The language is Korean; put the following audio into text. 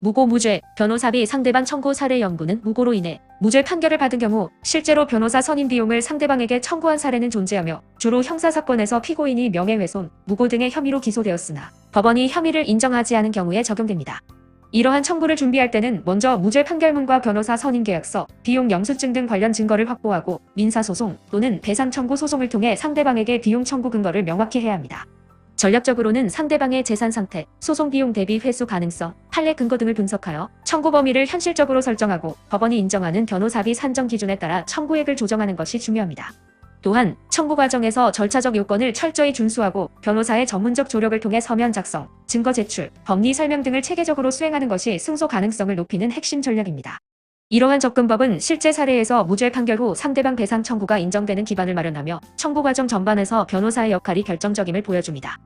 무고 무죄, 변호사비 상대방 청구 사례 연구는 무고로 인해 무죄 판결을 받은 경우 실제로 변호사 선임 비용을 상대방에게 청구한 사례는 존재하며 주로 형사사건에서 피고인이 명예훼손, 무고 등의 혐의로 기소되었으나 법원이 혐의를 인정하지 않은 경우에 적용됩니다. 이러한 청구를 준비할 때는 먼저 무죄 판결문과 변호사 선임 계약서, 비용 영수증 등 관련 증거를 확보하고 민사소송 또는 배상 청구 소송을 통해 상대방에게 비용 청구 근거를 명확히 해야 합니다. 전략적으로는 상대방의 재산 상태, 소송 비용 대비 회수 가능성, 판례 근거 등을 분석하여 청구 범위를 현실적으로 설정하고 법원이 인정하는 변호사비 산정 기준에 따라 청구액을 조정하는 것이 중요합니다. 또한 청구 과정에서 절차적 요건을 철저히 준수하고 변호사의 전문적 조력을 통해 서면 작성, 증거 제출, 법리 설명 등을 체계적으로 수행하는 것이 승소 가능성을 높이는 핵심 전략입니다. 이러한 접근법은 실제 사례에서 무죄 판결 후 상대방 배상 청구가 인정되는 기반을 마련하며 청구 과정 전반에서 변호사의 역할이 결정적임을 보여줍니다.